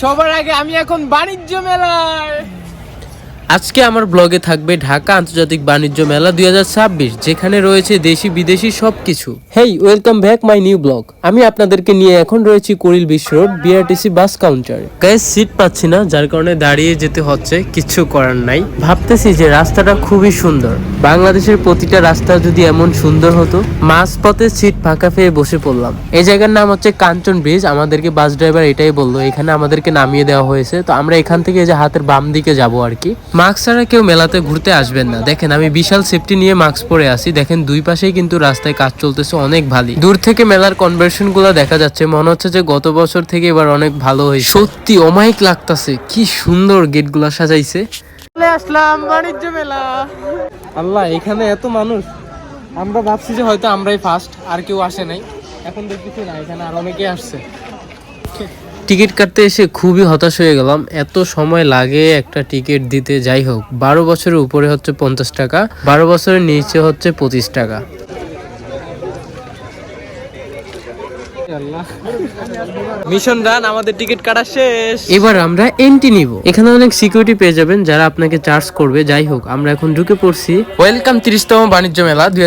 সবার আগে আমি এখন বাণিজ্য মেলায় আজকে আমার ব্লগে থাকবে ঢাকা আন্তর্জাতিক বাণিজ্য মেলা দুই হাজার ছাব্বিশ, যেখানে রয়েছে দেশি বিদেশি সবকিছু। Hey, welcome back my new blog. আমি আপনাদেরকে নিয়ে এখন রয়েছি কুড়িল বিশ্ব রোড বিআরটিসি বাস কাউন্টারে। গায়ে সিট পাচ্ছি না, যার কারণে দাঁড়িয়ে যেতে হচ্ছে, কিছু করার নাই। ভাবতেছি যে রাস্তাটা খুবই সুন্দর। বাংলাদেশের প্রতিটা রাস্তা যদি এমন সুন্দর হতো, মাঝপথে সিট ফাঁকা পেয়ে বসে পড়লাম। এই জায়গার নাম হচ্ছে কাঞ্চন ব্রিজ, আমাদেরকে বাস ড্রাইভার এটাই বলল। এখানে আমাদেরকে নামিয়ে দেওয়া হয়েছে। তো আমরা এখান থেকে যে হাতের বাম দিকে যাব আর কি। মাস্ক ছাড়া কেউ মেলাতে ঘুরতে আসবেন না। দেখেন আমি বিশাল সেফটি নিয়ে মাস্ক পরে আসি দেখেন দুই পাশেই কিন্তু রাস্তায় কাজ চলতেছে অনেক ভালো দূর থেকে মেলার কনভার্সনগুলো দেখা যাচ্ছে। মনে হচ্ছে যে গত বছর থেকে এবার অনেক ভালো হয়েছে। সত্যি অমায়িক লাগতাছে। কি সুন্দর গেটগুলা সাজাইছে আসলাম বাণিজ্য মেলা। আল্লাহ এখানে এত মানুষ। আমরা ভাবছি যে হয়তো আমরাই ফার্স্ট আর কেউ আসে নাই। এখন দেখতেছি না এখানে আর অনেকে আসছে। টিকিট কাটতে এসে খুবই হতাশ হয়ে গেলাম। এত সময় লাগে একটা টিকিট দিতে। যাই হোক, বারো বছরের উপরে হচ্ছে পঞ্চাশ টাকা, বারো বছরের নিচে হচ্ছে পঁচিশ টাকা। মিশন রান আমাদের টিকিট কাটা শেষ। এবার আমরা এন্ট্রি নিব। এখানে অনেক সিকিউরিটি পেয়ে যাবেন যারা আপনাকে চার্জ করবে। যাই হোক আমরা এখন ঢুকে পড়ছি ওয়েলকাম তিরিশতম বাণিজ্য মেলা দুই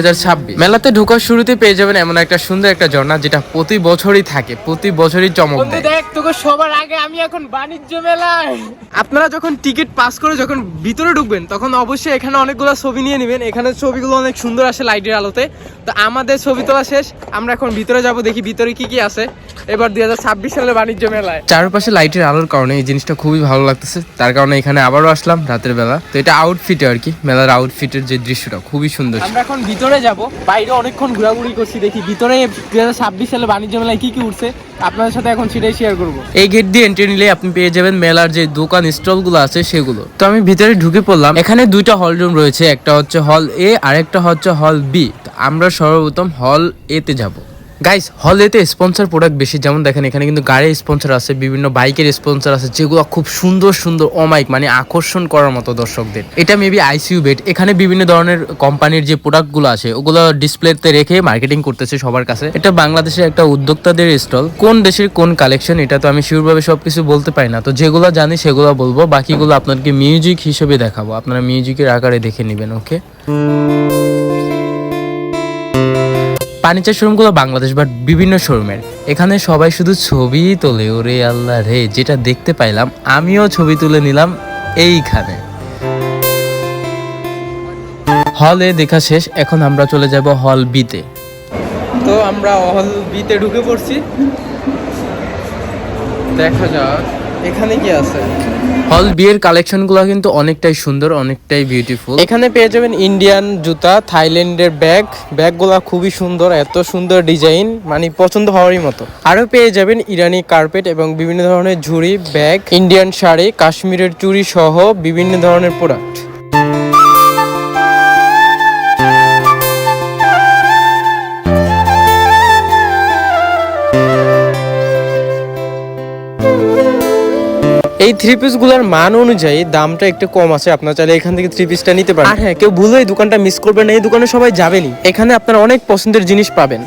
মেলাতে ঢোকার শুরুতে পেয়ে যাবেন এমন একটা সুন্দর একটা ঝর্ণা যেটা প্রতি বছরই থাকে প্রতি বছরই চমক দেখ তোকে সবার আগে আমি এখন বাণিজ্য মেলায়। আপনারা যখন টিকিট পাস করে যখন ভিতরে ঢুকবেন তখন অবশ্যই এখানে অনেকগুলো ছবি নিয়ে নেবেন। এখানে ছবিগুলো অনেক সুন্দর আসে লাইটের আলোতে। তো আমাদের ছবি তোলা শেষ আমরা এখন ভিতরে যাব দেখি ভিতরে কি কি আছে। এবার দুই হাজার সালে বাণিজ্য মেলায়। চারপাশে লাইটের আলোর কারণে এই জিনিসটা খুবই ভালো লাগতেছে। তার কারণে এখানে আবারও আসলাম রাতের বেলা। তো এটা আউটফিটে আর কি মেলার আউটফিটের যে দৃশ্যটা খুবই সুন্দর। আমরা এখন ভিতরে যাব। বাইরে অনেকক্ষণ ঘোরাঘুরি করছি দেখি ভিতরে দুই সালে বাণিজ্য মেলায় কি কি উঠছে। আপনাদের সাথে এখন সেটাই শেয়ার করব। এই গেট দিয়ে এন্ট্রি নিলে আপনি পেয়ে যাবেন মেলার যে দোকান স্টলগুলো আছে সেগুলো। তো আমি ভিতরে ঢুকে পড়লাম। এখানে দুইটা হল রুম রয়েছে একটা হচ্ছে হল এ আর একটা হচ্ছে হল বি আমরা সর্বপ্রথম হল এতে যাব। গাইস হল এতে স্পন্সর প্রোডাক্ট বেশি। যেমন দেখেন, এখানে কিন্তু গাড়ির স্পন্সর আছে, বিভিন্ন বাইকের স্পন্সর আছে, যেগুলো খুব সুন্দর সুন্দর অমাইক মানে আকর্ষণ করার মতো দর্শকদের। এটা মেবি আইসিইউ বেড এখানে বিভিন্ন ধরনের কোম্পানির যে প্রোডাক্টগুলো আছে, ওগুলো ডিসপ্লেতে রেখে মার্কেটিং করতেছে সবার কাছে। এটা বাংলাদেশের একটা উদ্যোক্তাদের স্টল কোন দেশের কোন কালেকশন এটা তো আমি শিওরভাবে সবকিছু বলতে পারি না। তো যেগুলো জানি, সেগুলো বলব। বাকিগুলো আপনাদেরকে মিউজিক হিসেবে দেখাবো। আপনারা মিউজিকের আকারে দেখে নেবেন ওকে ফার্নিচার শোরুমগুলো বাংলাদেশ বাট বিভিন্ন শোরুমের। এখানে সবাই শুধু ছবি তোলে, ওরে আল্লাহ রে, যেটা দেখতে পাইলাম, আমিও ছবি তুলে নিলাম এইখানে। হলে দেখা শেষ, এখন আমরা চলে যাব হল বিতে। তো আমরা হল বিতে ঢুকে পড়ছি। দেখা যাক। এখানে কি আছে? হল বিয়ের কালেকশনগুলো কিন্তু অনেকটাই সুন্দর অনেকটাই বিউটিফুল এখানে পেয়ে যাবেন ইন্ডিয়ান জুতা থাইল্যান্ডের ব্যাগ ব্যাগগুলো খুবই সুন্দর এত সুন্দর ডিজাইন মানে পছন্দ হওয়ারই মতো। আরও পেয়ে যাবেন ইরানি কার্পেট এবং বিভিন্ন ধরনের ঝুড়ি ব্যাগ ইন্ডিয়ান শাড়ি কাশ্মীরের চুড়ি সহ বিভিন্ন ধরনের প্রোডাক্ট এই থ্রি পিসগুলার মান অনুযায়ী দামটা একটু কম আছে আপনার চাইলে এখান থেকে থ্রি পিসটা নিতে পারেন। আর হ্যাঁ কেউ ভুলে এই দোকানটা মিস করবেন না এই দোকানে সবাই যাবেনি এখানে আপনার অনেক পছন্দের জিনিস পাবেন।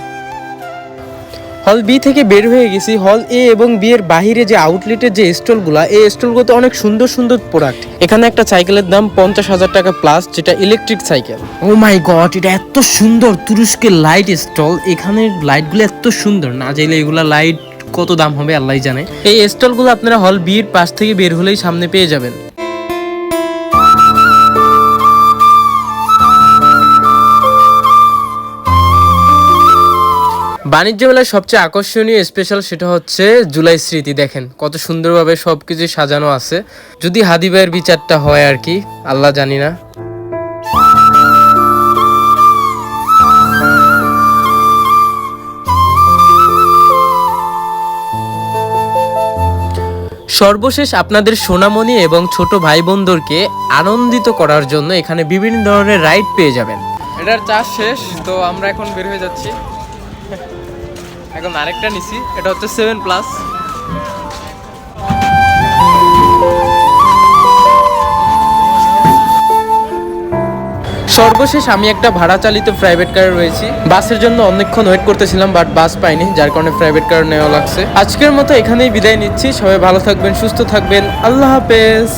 হল বি থেকে বের হয়ে গেছি। হল এ এবং বি এর বাহিরে যে আউটলেটের যে স্টলগুলো এই স্টলগুলোতে অনেক সুন্দর সুন্দর প্রোডাক্ট এখানে একটা সাইকেলের দাম পঞ্চাশ হাজার টাকা প্লাস যেটা electric cycle oh my god এটা এত সুন্দর তুরস্কের লাইট স্টল এখানের লাইটগুলো এত সুন্দর না চাইলে এগুলা লাইট কত দাম হবে আল্লাহ জানে। এই স্টলগুলো আপনারা হল বিয়ের পাশ থেকে বের হলেই সামনে পেয়ে যাবেন। বাণিজ্য মেলার সবচেয়ে আকর্ষণীয় স্পেশাল সেটা হচ্ছে জুলাই স্মৃতি, দেখেন কত সুন্দরভাবে সবকিছু সাজানো আছে। যদি হাদি ভাইয়ের বিচারটা হয় আর কি, আল্লাহ জানি না। সর্বশেষ আপনাদের সোনামণি এবং ছোট ভাই বোনদেরকে আনন্দিত করার জন্য এখানে বিভিন্ন ধরনের রাইড পেয়ে যাবেন। এটার চাষ শেষ, তো আমরা এখন বের হয়ে যাচ্ছি। এখন আরেকটা নিছি, এটা হচ্ছে সেভেন প্লাস সর্বশেষ আমি একটা ভাড়া চালিত প্রাইভেট কারে রয়েছি। বাসের জন্য অনেকক্ষণ ওয়েট করতেছিলাম বাট বাস পাইনি, যার কারণে প্রাইভেট কার নেওয়া লাগছে। আজকের মতো এখানেই বিদায় নিচ্ছি। সবাই ভালো থাকবেন, সুস্থ থাকবেন। আল্লাহ হাফেজ।